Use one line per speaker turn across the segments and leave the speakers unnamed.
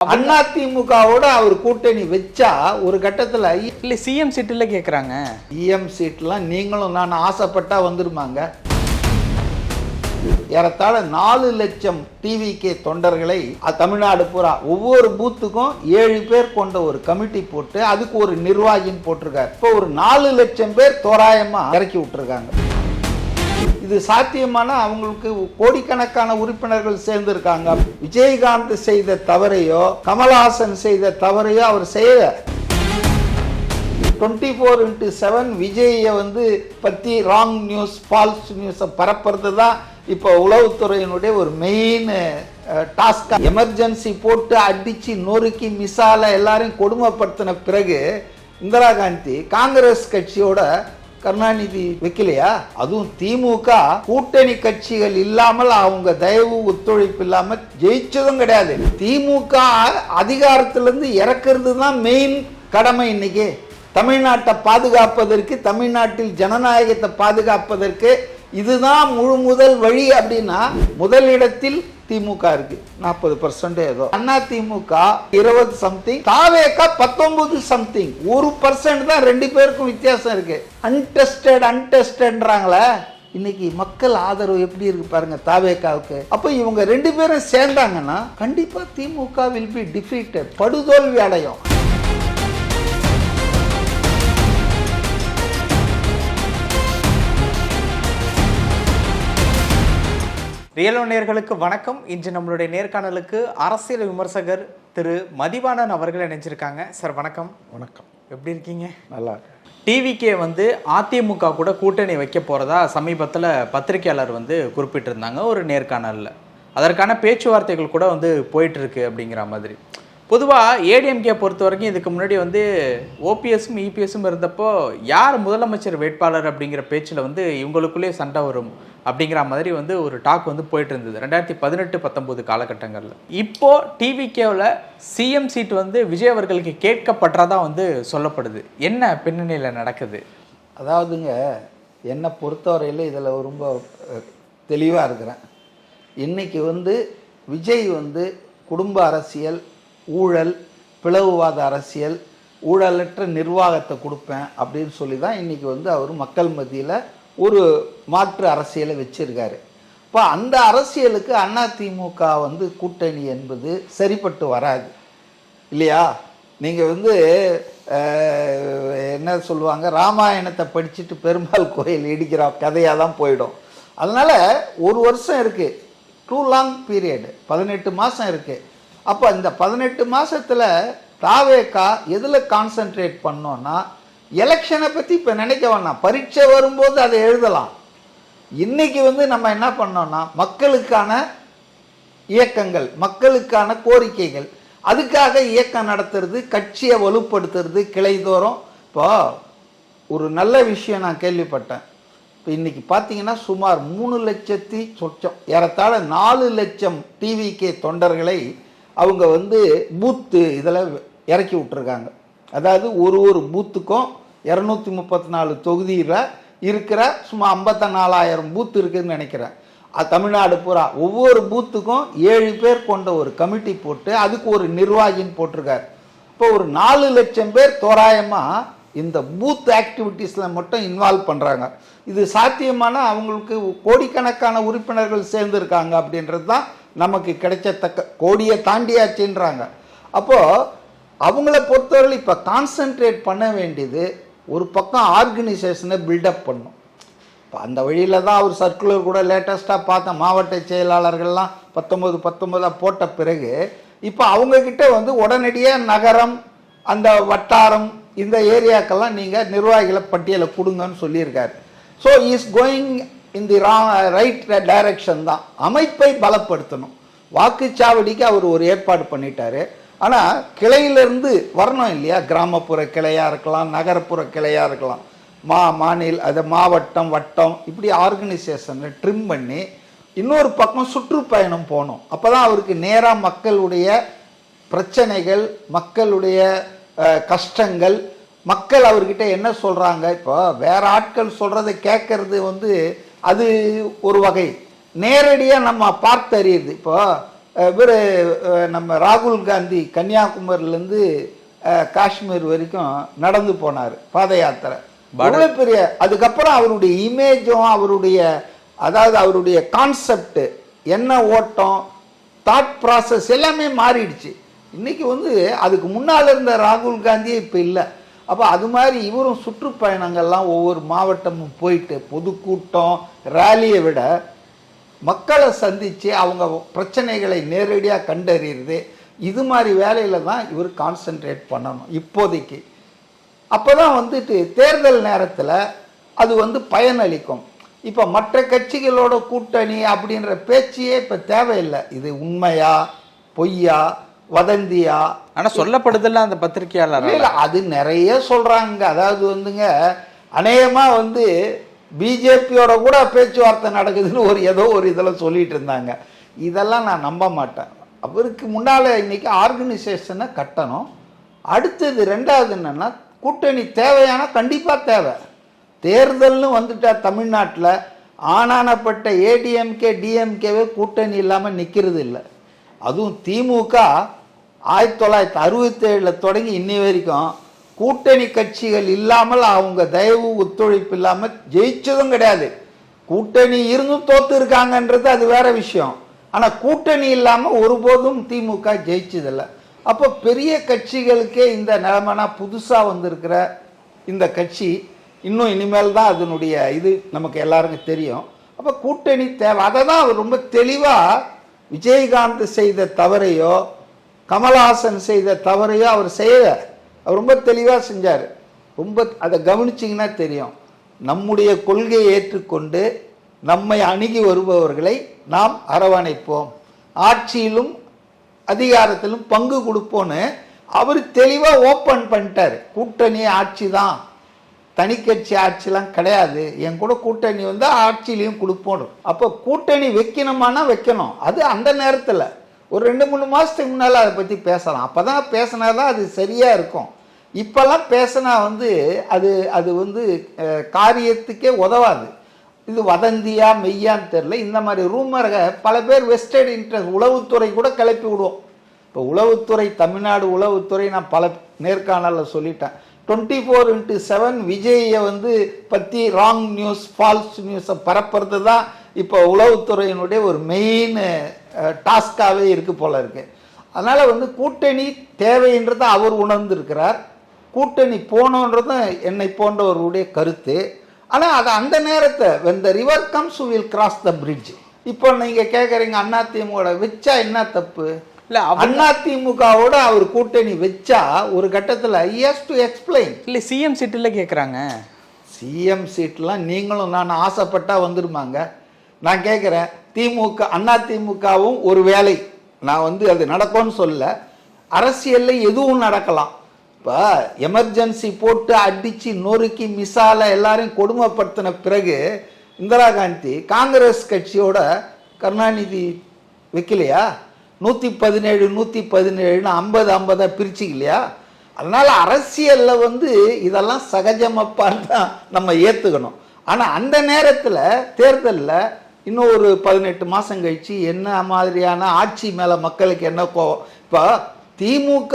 அண்ணா திமுகவோட அவர் கூட்டணி வச்சா ஒரு கட்டத்துல
இல்லை சிஎம் சீட்டுல கேட்குறாங்க
இஎம் சீட்லாம் நீங்களும் நான் ஆசைப்பட்டா வந்துருமாங்க. ஏறத்தாழ நாலு லட்சம் டிவிகே தொண்டர்களை தமிழ்நாடு பூரா ஒவ்வொரு பூத்துக்கும் ஏழு பேர் கொண்ட ஒரு கமிட்டி போட்டு அதுக்கு ஒரு நிர்வாகின்னு போட்டிருக்காரு. இப்போ ஒரு நாலு லட்சம் பேர் தோராயமா இறக்கி விட்டுருக்காங்க. இது சாத்தியமான அவங்களுக்கு கோடிக்கணக்கான உறுப்பினர்கள் சேர்ந்திருக்காங்க. விஜயகாந்த் செய்த தவறையோ கமல்ஹாசன் செய்த தவறையோ அவர் செய்யல. டுவெண்ட்டி ஃபோர் இன்ட்டு செவன் விஜயை வந்து பற்றி ராங் நியூஸ் ஃபால்ஸ் நியூஸை பரப்புறது தான் இப்போ உளவுத்துறையினுடைய ஒரு மெயின் டாஸ்க் எமர்ஜென்சி போட்டு அடித்து நொறுக்கி மிசால எல்லாரையும் கொடுமைப்படுத்தின பிறகு இந்திரா காந்தி காங்கிரஸ் கட்சியோட கருணாநிதி வைக்கலையா? அதுவும் திமுக கூட்டணி கட்சிகள் இல்லாமல் அவங்க தயவு ஒத்துழைப்பு இல்லாமல் ஜெயிச்சதும் கிடையாது. திமுக அதிகாரத்திலிருந்து இறக்குறது தான் மெயின் கடமை இன்னைக்கு. தமிழ்நாட்டை பாதுகாப்பதற்கு தமிழ்நாட்டில் ஜனநாயகத்தை பாதுகாப்பதற்கு இதுதான் முழு முதல் வழி அப்படின்னா முதலிடத்தில் திமுக இருக்கு. நாற்பது பர்சன்ட் ஏதோ. அண்ணா திமுக இருபது சம்திங் தாவேக்கா பத்தொன்பது சம்திங் ஒரு பர்சன்ட் தான் ரெண்டு பேருக்கும் வித்தியாசம் இருக்கு. அன்டெஸ்டட் அன்டெஸ்டட்ன்றாங்களே இன்னைக்கு மக்கள் ஆதரவு எப்படி இருக்கு பாருங்க தாவேக்காவுக்கு. அப்ப இவங்க ரெண்டு பேரும் சேர்ந்தாங்கன்னா கண்டிப்பா திமுக வில் பி டிஃபீட்டட் படுதோல்வி அடையும்.
ரியலோ நேர்களுக்கு வணக்கம். இன்று நம்மளுடைய நேர்காணலுக்கு அரசியல் விமர்சகர் திரு மதிவாணன் அவர்கள் இணைஞ்சிருக்காங்க. சார் வணக்கம்.
வணக்கம்.
எப்படி இருக்கீங்க?
நல்லா
டிவிக்கே வந்து அதிமுக கூட கூட்டணி வைக்க போகிறதா சமீபத்தில் பத்திரிகையாளர் வந்து குறிப்பிட்டிருந்தாங்க ஒரு நேர்காணலில். அதற்கான பேச்சுவார்த்தைகள் கூட வந்து போயிட்டு இருக்கு அப்படிங்கிற மாதிரி. பொதுவாக ஏடிஎம்கே பொறுத்த வரைக்கும் இதுக்கு முன்னாடி வந்து ஓபிஎஸும் இபிஎஸும் இருந்தப்போ யார் முதலமைச்சர் வேட்பாளர் அப்படிங்கிற பேச்சில் வந்து இவங்களுக்குள்ளே சண்டை வரும் அப்படிங்கிற மாதிரி வந்து ஒரு டாக் வந்து போயிட்டு இருந்தது. ரெண்டாயிரத்தி பதினெட்டு பத்தொம்போது காலகட்டங்களில். இப்போ டிவிகேவில் சிஎம் சீட் வந்து விஜய் அவர்களுக்கு கேட்கப்படுறதா வந்து சொல்லப்படுது. என்ன பின்னணியில் நடக்குது?
அதாவதுங்க என்னை பொறுத்தவரையில் இதில் ரொம்ப தெளிவாக இருக்கிறேன். இன்னைக்கு வந்து விஜய் வந்து குடும்ப அரசியல் ஊழல் பிளவுவாத அரசியல் ஊழலற்ற நிர்வாகத்தை கொடுப்பேன் அப்படின்னு சொல்லி தான் இன்னைக்கு வந்து அவர் மக்கள் மத்தியில் ஒரு மாற்று அரசியலை வச்சுருக்காரு. இப்போ அந்த அரசியலுக்கு அதிமுக வந்து கூட்டணி என்பது சரிப்பட்டு வராது. இல்லையா? நீங்கள் வந்து என்ன சொல்லுவாங்க ராமாயணத்தை படிச்சுட்டு பெருமாள் கோயில் இடிக்கிற கதையாக தான் போயிடும். அதனால் ஒரு வருஷம் இருக்குது டூ லாங் பீரியடு பதினெட்டு மாதம் இருக்குது அப்போ இந்த பதினெட்டு மாதத்தில் தாவேக்கா எதில் கான்சென்ட்ரேட் பண்ணோன்னா எலெக்ஷனை பற்றி இப்போ நினைக்க வேணாம். பரீட்சை வரும்போது அதை எழுதலாம். இன்றைக்கி வந்து நம்ம என்ன பண்ணோன்னா மக்களுக்கான இயக்கங்கள் மக்களுக்கான கோரிக்கைகள் அதுக்காக இயக்கம் நடத்துறது கட்சியை வலுப்படுத்துறது கிளைதோறும். இப்போ ஒரு நல்ல விஷயம் நான் கேள்விப்பட்டேன். இப்போ இன்றைக்கி பார்த்தீங்கன்னா சுமார் மூணு லட்சத்தி சொச்சம் ஏறத்தாழ நாலு லட்சம் டிவிகே தொண்டர்களை அவங்க வந்து பூத்து இதில் இறக்கி விட்டுருக்காங்க. அதாவது ஒரு ஒரு பூத்துக்கும் இரநூத்தி முப்பத்தி நாலு தொகுதியில் இருக்கிற சும்மா ஐம்பத்தி நாலாயிரம் பூத் இருக்குதுன்னு நினைக்கிறேன் தமிழ்நாடு பூரா ஒவ்வொரு பூத்துக்கும் ஏழு பேர் கொண்ட ஒரு கமிட்டி போட்டு அதுக்கு ஒரு நிர்வாகின்னு போட்டிருக்காரு. இப்போ ஒரு நாலு லட்சம் பேர் தோராயமாக இந்த பூத் ஆக்டிவிட்டீஸில் மட்டும் இன்வால்வ் பண்ணுறாங்க இது சாத்தியமான அவங்களுக்கு கோடிக்கணக்கான உறுப்பினர்கள் சேர்ந்துருக்காங்க அப்படின்றது தான் நமக்கு கிடைச்சத்தக்க கோடியை தாண்டியாச்சுன்றாங்க. அப்போது அவங்கள பொறுத்தவரை இப்போ கான்சென்ட்ரேட் பண்ண வேண்டியது ஒரு பக்கம் ஆர்கனைசேஷனை பில்டப் பண்ணும். இப்போ அந்த வழியில் தான் அவர் சர்க்குலர் கூட லேட்டஸ்ட்டாக பார்த்த மாவட்ட செயலாளர்கள்லாம் பத்தொம்பது பத்தொம்பதாக போட்ட பிறகு இப்போ அவங்கக்கிட்ட வந்து உடனடியாக நகரம் அந்த வட்டாரம் இந்த ஏரியாக்கெல்லாம் நீங்கள் நிர்வாகிகளை பட்டியலை கொடுங்கன்னு சொல்லியிருக்காரு. ஸோ இஸ் கோயிங் இந்த ரா ரைட் டைரக்ஷன் தான். அமைப்பை பலப்படுத்தணும். வாக்குச்சாவடிக்கு அவர் ஒரு ஏற்பாடு பண்ணிட்டார். ஆனால் கிளையிலேருந்து வரணும் இல்லையா? கிராமப்புற கிளையாக இருக்கலாம் நகரப்புற கிளையாக இருக்கலாம். மா மாநில அது மாவட்டம் வட்டம் இப்படி ஆர்கனைசேஷனை ட்ரிம் பண்ணி இன்னொரு பக்கம் சுற்றுப்பயணம் போகணும். அப்போ தான் அவருக்கு நேராக மக்களுடைய பிரச்சனைகள் மக்களுடைய கஷ்டங்கள் மக்கள் அவர்கிட்ட என்ன சொல்கிறாங்க இப்போ வேற ஆட்கள் சொல்கிறத கேட்கறது வந்து அது ஒரு வகை. நேரடியாக நம்ம பார்த்தறியுது இப்போ இவர் நம்ம ராகுல் காந்தி கன்னியாகுமரியிலேருந்து காஷ்மீர் வரைக்கும் நடந்து போனார் பாத யாத்திரை. அவ்வளோ பெரிய அதுக்கப்புறம் அவருடைய இமேஜும் அவருடைய அதாவது அவருடைய கான்செப்ட் என்ன ஓட்டம் தாட் ப்ராசஸ் எல்லாமே மாறிடுச்சு. இன்னைக்கு வந்து அதுக்கு முன்னால் இருந்த ராகுல் காந்தியே இப்போ இல்லை. அப்போ அது மாதிரி இவரும் சுற்றுப்பயணங்கள்லாம் ஒவ்வொரு மாவட்டமும் போயிட்டு பொதுக்கூட்டம் ரேலியை விட மக்களை சந்தித்து அவங்க பிரச்சனைகளை நேரடியாக கண்டறியுறது இது மாதிரி வேலையில் தான் இவர் கான்சென்ட்ரேட் பண்ணணும் இப்போதைக்கு. அப்போ தான் வந்துட்டு தேர்தல் நேரத்தில் அது வந்து பயனளிக்கும். இப்போ மற்ற கட்சிகளோட கூட்டணி அப்படின்ற பேச்சையே இப்போ தேவையில்லை. இது உண்மையா பொய்யா வதந்தியா?
ஆனா சொல்லப்படுதில்ல அந்த பத்திரிகையாளர்
இல்ல, அது நிறைய சொல்றாங்க. அதாவது வந்துங்க அநேகமா வந்து பிஜேபியோட கூட பேச்சுவார்த்தை நடக்குதுன்னு ஒரு ஏதோ ஒரு இதில் சொல்லிட்டு இருந்தாங்க. இதெல்லாம் நான் நம்ப மாட்டேன். அவருக்கு முன்னால இன்னைக்கு ஆர்கனைசேஷனை கட்டணும். அடுத்தது ரெண்டாவது என்னன்னா கூட்டணி தேவையான கண்டிப்பா தேவை. தேர்தல்னு வந்துட்டா தமிழ்நாட்டில் ஆனானப்பட்ட ஏடிஎம்கே டிஎம்கேவே கூட்டணி இல்லாமல் நிற்கிறது இல்லை அதுவும் திமுக ஆயிரத்தி தொள்ளாயிரத்தி அறுபத்தேழில் தொடங்கி இன்னி வரைக்கும் கூட்டணி கட்சிகள் இல்லாமல் அவங்க தயவு ஒத்துழைப்பு இல்லாமல் ஜெயிச்சதும் கிடையாது. கூட்டணி இருந்தும் தோத்து இருக்காங்கன்றது அது வேற விஷயம். ஆனால் கூட்டணி இல்லாமல் ஒருபோதும் திமுக ஜெயிச்சதில்லை. அப்போ பெரிய கட்சிகளுக்கே இந்த நிலைமைனா புதுசாக வந்திருக்கிற இந்த கட்சி இன்னும் இனிமேல் தான் அதனுடைய இது நமக்கு எல்லாருக்கும் தெரியும். அப்போ கூட்டணி தேவை. அதை தான் அவர் ரொம்ப தெளிவாக விஜயகாந்த் செய்த தவறையோ கமல்ஹாசன் செய்த தவறையும் அவர் செய்ய அவர் ரொம்ப தெளிவாக செஞ்சார். ரொம்ப அதை கவனிச்சிங்கன்னா தெரியும். நம்முடைய கொள்கையை ஏற்றுக்கொண்டு நம்மை அணுகி வருபவர்களை நாம் அரவணைப்போம். ஆட்சியிலும் அதிகாரத்திலும் பங்கு கொடுப்போன்னு அவர் தெளிவாக ஓப்பன் பண்ணிட்டார். கூட்டணி ஆட்சி தான். தனிக்கட்சி ஆட்சிலாம் கிடையாது. என் கூட கூட்டணி வந்து ஆட்சியிலையும் கொடுப்போம். அப்போ கூட்டணி வைக்கணுமானா வைக்கணும். அது அந்த நேரத்தில். ஒரு ரெண்டு மூணு மாதத்துக்கு முன்னால் அதை பற்றி பேசலாம். அப்போ தான் பேசினா தான் அது சரியாக இருக்கும். இப்போல்லாம் பேசினா வந்து அது அது வந்து காரியத்துக்கே உதவாது. இது வதந்தியா மெய்யான்னு தெரில இந்த மாதிரி ரூமரை பல பேர் வெஸ்டர்ன் இன்ட்ரெஸ்ட் உளவுத்துறை கூட கிளப்பி விடுவோம். இப்போ உளவுத்துறை தமிழ்நாடு உளவுத்துறை நான் பல நேர்காணலில் சொல்லிட்டேன். டுவெண்ட்டி ஃபோர் இன்ட்டு செவன் விஜயை வந்து பற்றி ராங் நியூஸ் ஃபால்ஸ் நியூஸை பரப்புறது தான் இப்போ உளவுத்துறையினுடைய ஒரு மெயின் டாஸ்காகவே இருக்குது போல இருக்கு. அதனால் வந்து கூட்டணி தேவைன்றதை அவர் உணர்ந்திருக்கிறார். கூட்டணி போகணுன்றதும் என்னை போன்றவருடைய கருத்து. ஆனால் அது அந்த நேரத்தை when the river comes will cross the bridge இப்போ நீங்கள் கேட்குறீங்க அதிமுக வச்சா என்ன தப்பு?
இல்ல அவ
அதிமுகவோட அவர் கூட்டணி வச்சா ஒரு கட்டத்தில் ஐஎஸ் டு எக்ஸ்பிளைன்
இல்ல சிஎம் சீட்டில் கேக்குறாங்க.
சிஎம் சீட்லாம் நீங்களும் நான் ஆசைப்பட்டா வந்துருமாங்க. நான் கேட்குறேன் திமுக அண்ணா திமுகவும் ஒரு வேலை. நான் வந்து அது நடக்கும்னு சொல்ல அரசியலில் எதுவும் நடக்கலாம். இப்போ எமர்ஜென்சி போட்டு அடித்து நொறுக்கி மிசால எல்லாரையும் கொடுமைப்படுத்தின பிறகு இந்திரா காந்தி காங்கிரஸ் கட்சியோட கருணாநிதி வைக்கலையா? நூற்றி பதினேழு நூற்றி பதினேழுன்னு ஐம்பது ஐம்பதாக பிரிச்சுக்கலையா அதனால் அரசியலில் வந்து இதெல்லாம் சகஜமப்பான்னு தான் நம்ம ஏற்றுக்கணும் ஆனால் அந்த நேரத்தில் தேர்தலில் இன்னும் ஒரு பதினெட்டு மாதம் கழிச்சு என்ன மாதிரியான ஆட்சி மேலே மக்களுக்கு என்ன கோவம்? இப்போ திமுக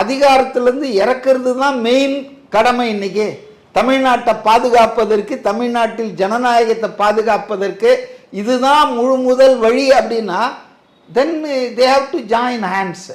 அதிகாரத்திலேருந்து இறக்கிறது தான் மெயின் கடமை இன்னைக்கு. தமிழ்நாட்டை பாதுகாப்பதற்கு தமிழ்நாட்டில் ஜனநாயகத்தை பாதுகாப்பதற்கு இதுதான் முழு முதல் வழி அப்படின்னா then they have to join hands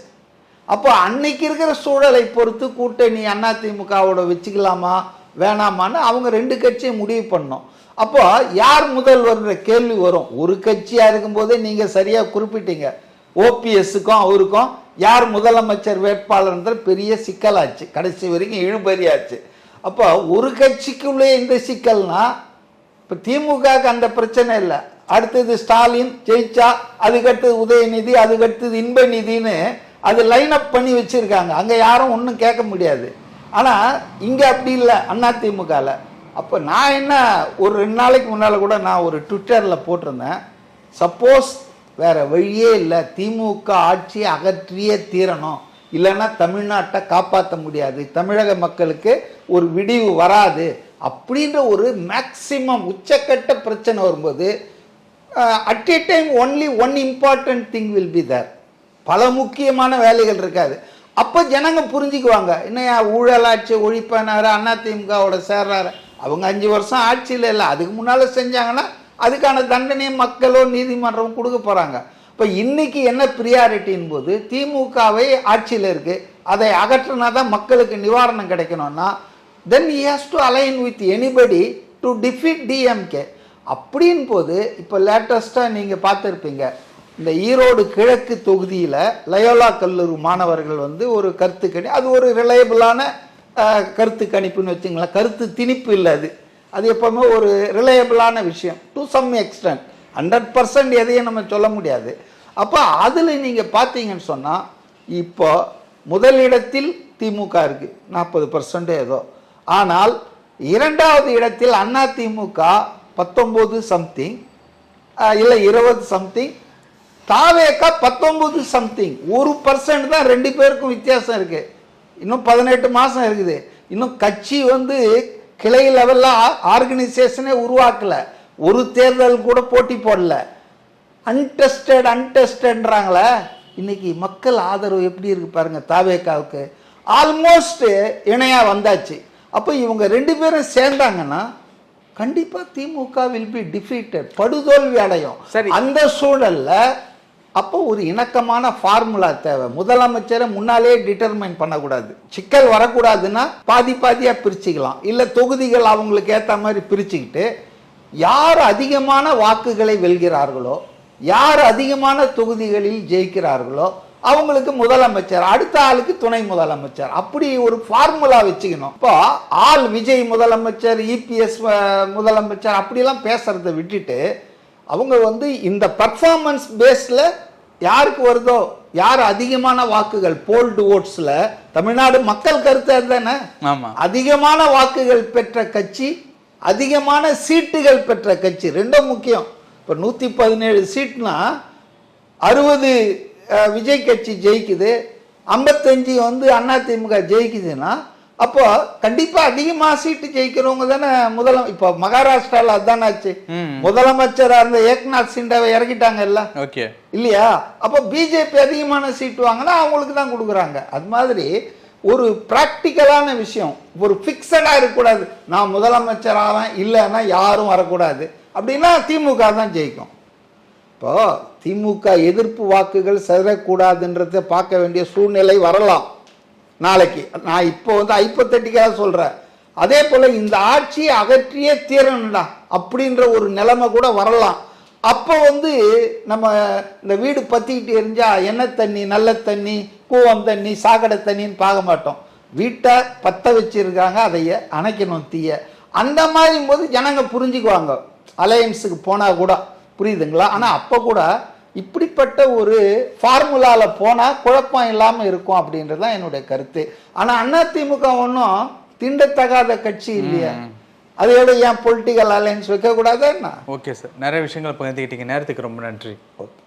அப்போ அன்னைக்கு இருக்கிற சூழலை பொறுத்து கூட்டணி அதிமுகவோட வச்சுக்கலாமா வேணாமான்னு அவங்க ரெண்டு கட்சியும் முடிவு பண்ணோம். அப்போ யார் முதல்வர்ன்ற கேள்வி வரும். ஒரு கட்சியாக இருக்கும்போதே நீங்கள் சரியாக குறிப்பிட்டீங்க. ஓபிஎஸ்ஸுக்கும் அவருக்கும் யார் முதலமைச்சர் வேட்பாளர்ன்ற பெரிய சிக்கலாச்சு. கடைசி வரைக்கும் இழுபறியாச்சு. அப்போ ஒரு கட்சிக்குள்ளே இந்த சிக்கல்னா இப்போ திமுகவுக்கு அந்த பிரச்சனை இல்லை. அடுத்தது ஸ்டாலின் ஜெயிச்சா அதுக்கடுத்தது உதயநிதி அதுக்கடுத்தது இன்ப நிதின்னு அது லைன் அப் பண்ணி வச்சுருக்காங்க. அங்கே யாரும் ஒன்றும் கேட்க முடியாது. ஆனால் இங்கே அப்படி இல்லை அதிமுகவில் அப்போ நான் என்ன ஒரு ரெண்டு நாளைக்கு முன்னால் கூட நான் ஒரு ட்விட்டரில் போட்டிருந்தேன். சப்போஸ் வேற வழியே இல்லை திமுக ஆட்சியை அகற்றியே தீரணும். இல்லைன்னா தமிழ்நாட்டை காப்பாற்ற முடியாது. தமிழக மக்களுக்கு ஒரு விடிவு வராது. அப்படின்ற ஒரு மேக்சிமம் உச்சக்கட்ட பிரச்சனை வரும்போது at a time only one important thing will be there பல முக்கியமான வேலைகள் இருக்காது. அப்போ ஜனங்க புரிஞ்சுக்குவாங்க. என்னையா ஊழலாட்சி அண்ணா அதிமுகவோட சேர்றாரு. அவங்க அஞ்சு வருஷம் ஆட்சியில் இல்லை. அதுக்கு முன்னால் செஞ்சாங்கன்னா அதுக்கான தண்டனையை மக்களோ நீதிமன்றம் கொடுக்க போகிறாங்க இப்போ இன்றைக்கி என்ன ப்ரியாரிட்டின் போது திமுகவை ஆட்சியில் இருக்குது அதை அகற்றினா தான் மக்களுக்கு நிவாரணம் கிடைக்கணும்னா then he has to align with anybody to defeat DMK அப்படின் போது இப்போ லேட்டஸ்ட்டாக நீங்கள் பார்த்துருப்பீங்க. இந்த ஈரோடு கிழக்கு தொகுதியில் லயோலா கல்லூரி மாணவர்கள் வந்து ஒரு கருத்து கணி அது ஒரு ரிலையபிளான கருத்து கணிப்புன்னு வச்சுங்களேன். கருத்து திணிப்பு இல்லை அது. அது எப்போவுமே ஒரு ரிலையபிளான விஷயம். To some extent hundred percent எதையும் நம்ம சொல்ல முடியாது. அப்போ அதில் நீங்கள் பார்த்தீங்கன்னு சொன்னால் இப்போ முதலிடத்தில் திமுக இருக்குது நாற்பது பர்சன்ட் ஏதோ. ஆனால் இரண்டாவது இடத்தில் அண்ணா திமுக பத்தொம்போது சம்திங் இல்லை இருபது சம்திங் தாவேக்கா பத்தொம்போது சம்திங் ஒரு பர்சன்ட் தான் ரெண்டு பேருக்கும் வித்தியாசம் இருக்குது இன்னும் பதினெட்டு மாதம் இருக்குது. இன்னும் கட்சி வந்து கிளை லெவலில் ஆர்கனைசேஷனே உருவாக்கல. ஒரு தேர்தல் கூட போட்டி போடல. அன்டெஸ்டட் அன்டெஸ்டட்ன்றாங்களே இன்னைக்கு மக்கள் ஆதரவு எப்படி இருக்கு பாருங்க தாவேக்காவுக்கு. ஆல்மோஸ்ட் இணையாக வந்தாச்சு. அப்போ இவங்க ரெண்டு பேரும் சேர்ந்தாங்கன்னா கண்டிப்பா திமுக வில் பி டிஃபீட்டட் படுதோல்வி அடையும்.
சரி.
அந்த சூழல்ல அப்போ ஒரு இணக்கமான ஃபார்முலா தேவை. முதலமைச்சரை முன்னாலே டிட்டர்மைன் பண்ணக்கூடாது. சிக்கல் வரக்கூடாதுன்னா பாதி பாதியா பிரிச்சுக்கலாம். இல்ல தொகுதிகள் அவங்களுக்கு ஏத்த மாதிரி பிரிச்சுக்கிட்டு யார் அதிகமான வாக்குகளை வெல்கிறார்களோ யார் அதிகமான தொகுதிகளில் ஜெயிக்கிறார்களோ அவங்களுக்கு முதலமைச்சர் அடுத்த ஆளுக்கு துணை முதலமைச்சர். அப்படி ஒரு ஃபார்முலா வச்சுக்கணும். இப்போ ஆள் விஜய் முதலமைச்சர் இபிஎஸ் முதலமைச்சர் அப்படிலாம் பேசுறதை விட்டுட்டு அவங்க வந்து இந்த பர்ஃபார்மன்ஸ் பேஸில் யாருக்கு வருதோ யார் அதிகமான வாக்குகள் போல்டு ஓட்ஸில் தமிழ்நாடு மக்கள் கருத்து
ஆமா.
அதிகமான வாக்குகள் பெற்ற கட்சி அதிகமான சீட்டுகள் பெற்ற கட்சி ரெண்டும் முக்கியம். இப்போ நூற்றி பதினேழு சீட்னா அறுபது விஜய் கட்சி ஜெயிக்குது. ஐம்பத்தஞ்சு வந்து அதிமுக ஜெயிக்குதுன்னா அப்போ கண்டிப்பா அதிகமா சீட்டு ஜெயிக்கிறவங்க தானே முதலம் இப்போ மகாராஷ்டிரால அதானே ஆச்சு.
ம்.
முதலமைச்சரா இருந்த ஏக்நாத் சிண்டாவை இறக்கிட்டாங்கல்ல.
ஓகே.
இல்லையா? அப்போ பிஜேபி அதிகமான சீட்டு வாங்கினா அவங்களுக்கு தான் கொடுக்குறாங்க. அது மாதிரி ஒரு ப்ராக்டிக்கலான விஷயம். ஒரு ஃபிக்ஸடாக இருக்கக்கூடாது. நான் முதலமைச்சர் ஆவேன் இல்லைன்னா யாரும் வரக்கூடாது. அப்படின்னா திமுக தான் ஜெயிக்கும். இப்போ திமுக எதிர்ப்பு வாக்குகள் சிதறக்கூடாதுன்றதை பார்க்க வேண்டிய சூழ்நிலை வரலாம் நாளைக்கு. நான் இப்போ வந்து ஐப்பத்தட்டிக்காக சொல்கிறேன் அதே போல் இந்த ஆட்சியை அகற்றியே தீரணும்டா அப்படின்ற ஒரு நிலைமை கூட வரலாம். அப்போ வந்து நம்ம இந்த வீடு பற்றிக்கிட்டு எரிஞ்சால் எண்ணெய் தண்ணி நல்ல தண்ணி கூவம் தண்ணி சாக்கடை தண்ணின்னு பார்க்க மாட்டோம். வீட்டை பற்ற வச்சுருக்காங்க அதைய அணைக்கணும் தீய. அந்த மாதிரி போது ஜனங்க புரிஞ்சுக்குவாங்க. அலையன்ஸுக்கு போனால் கூட. புரியுதுங்களா? ஆனால் அப்போ கூட இப்படிப்பட்ட ஒரு ஃபார்முலாவில் போனால் குழப்பம் இல்லாமல் இருக்கும் அப்படின்றது தான் என்னுடைய கருத்து. ஆனால் அதிமுக ஒன்றும் திண்டத்தகாத கட்சி இல்லையா. அதோட ஏன் பொலிட்டிக்கல் அலையன்ஸ் வைக்கக்கூடாதா என்ன
ஓகே சார். நிறைய விஷயங்கள் பகிர்ந்துக்கிட்டீங்க. நேரத்துக்கு ரொம்ப நன்றி.
ஓகே.